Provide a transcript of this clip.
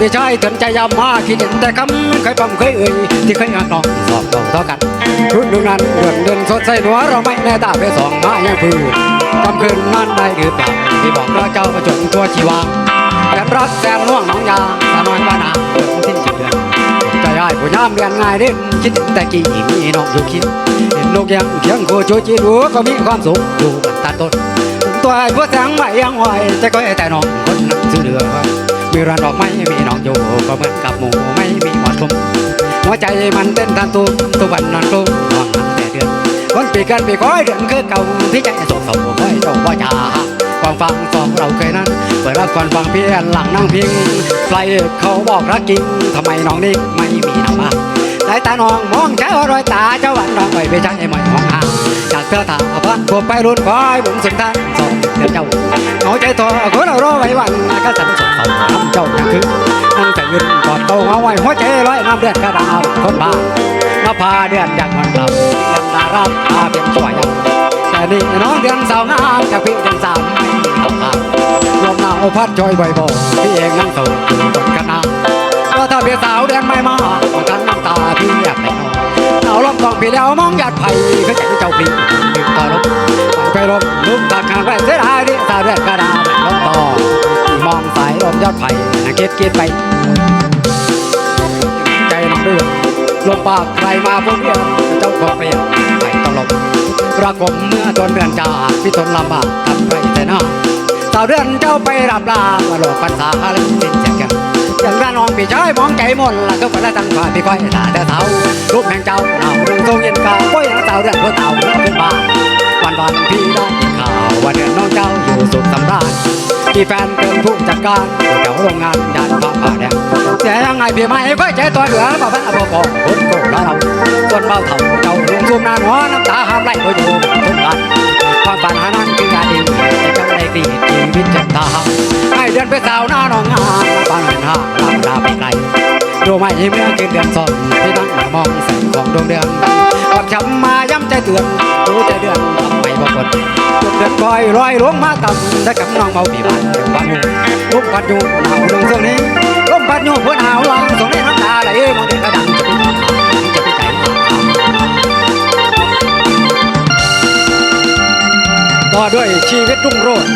พี่ชายเตือนใจยามมาคิดเห็นแต่คำเคยปั๊มเคยเอ่ยที่เคยอ่านน้องสอบต่อต่อกันรุ่นดูนั้นเดือนเดินสดใสหนัวเราไม่แน่ตาไปสองมาอยังพื้นจำคืนนั้นได้หรือเปล่าที่บอกรักเจ้าประจนตัวชีวาแสนรักแสนน่วงน้องยาสาน้อยบ้านนาเดือนสิ้นเดือนใจได้ผู้ยามเรียนง่ายเด่นคิดแต่กี่หิมีน้องอยู่คิดเห็นนกยังเคียงโคโจจีดูก็มีความสุขอยู่กันตาต้นตัวไอ้พวกแสงไม่ยังไหวใจก็ไอ้แต่น้องคนนั้นซื้อเรือ มีร้านดอกไม้มีน้องอยู่ก็เหมือนกับหมูไม่มีหมอดคมหัวใจมันเต้นทันตุทุวันนอนกลุ้มนอนมันแต่เดือนวันปีกันปีก้อยเดือนคือเก่าพี่ใจโศกโศกไว้เจ้าพ่อจ๋าก่อนฟังสองเราเคยนั้นเปิดรับก่อนฟังเพียนหลังนั่งพิงใครเขาบอกรักจริงทำไมน้องนิ่ไม่มีน้ำบ้าสายตาน้องมองใช้รอยตาเจ้าวันน้องไปไปใช้ไม่มองหางจากเธอถามพันพวกไปรุ่นคอยบุญสุดท้ายสองเดือนเจ้าเอาใจตัวคนเรารอไว้วันก็สั่นสด เขาทำเจ้าอย่างคืนั่งแต่ยืนกอดเต้าเอาไว้หัวใจร้อยน้ำเดือดกระดาวคนบ้ามาพาเดือนอย่างมันเราเดือนดาราพาเพียงช่วยแต่นี่น้องเดือนสาวงามจากพี่เดือนสามไม่เอาข้าลมหนาวพัดจอยใบ่อยบอพี่เองนั่งโซ่อยู่บนคณะว่าถ้าพี่สาวเดือนไม่มาของทั้งน้ำตาพี่อยากไปนอนเอาลมกองพี่แล้วมองหยาดไผ่ก็ใจเจ้าพี่ดึงต่อลมไปลมลุกตากข้างไปเสียดายดิตาเลือดกระดาษลมต่อ มองสายลมยอดไผ่นักเกตเกตไปใจน้องเดือดลมปากใครมาพวกเดียวเจ้าของเปลี่ยนไปต้องลมประกมเมื่อตนเดือนจาพี่ทนลำบากทำไปแต่หน้าสาวเดือนเจ้าไปรับลามาหลอกภาษาแล้วสิ้นเสียงแก่อย่างด้านน้องพี่ชายมองใจมนละก็ไปละจังหวะพี่ก้อยตาเด้อเท้ารูปแห่งเจ้าเน่าลงทรงเย็นกาก้อยยังสาวเดือนเพื่อเต่าขึ้นบ้านวันวันพี่ได้ข่าวว่าเดือนน้องเจ้าอยู่สุขสำราญ มีแฟนเป็นผู้จัดการอยู่แถวโรงงานยานพระป่าแดงแต่ยังไงพี่ไม่ค่อยใจตัวเหลือมาพันอภพรคนโกงแล้วเราส่วนเบาเถ่าเจ้าลุงซุ่มนานหัวน้ำตาห้ามไหลก็อยู่ทุกวันความฝันหานั้นคืองานดีแต่เจ้าได้กรีชีวิตจากตาให้เดือนไปสาวหน้าน้องงานบ้านเงินห้าลาลาไปไกลดูไหมเมื่อคืนเดือนสองที่นั่งมองแสงของดวงเดือนก่อนช้ำมาย้ำใจเตือนรู้ใจเดือนทำ บ่กดเดือนคอยลอยลวงมาต่ำถ้ากับน้องเมาปีบานเดี๋ยววันอยู่ลุกพัดอยู่หนาวลงตรงนี้ลมพัดอยู่พ้นหาวลางตรงนี้น้ำตาไหลมองเด็กกระดังต่อด้วยชีวิตรุ่งโรจน์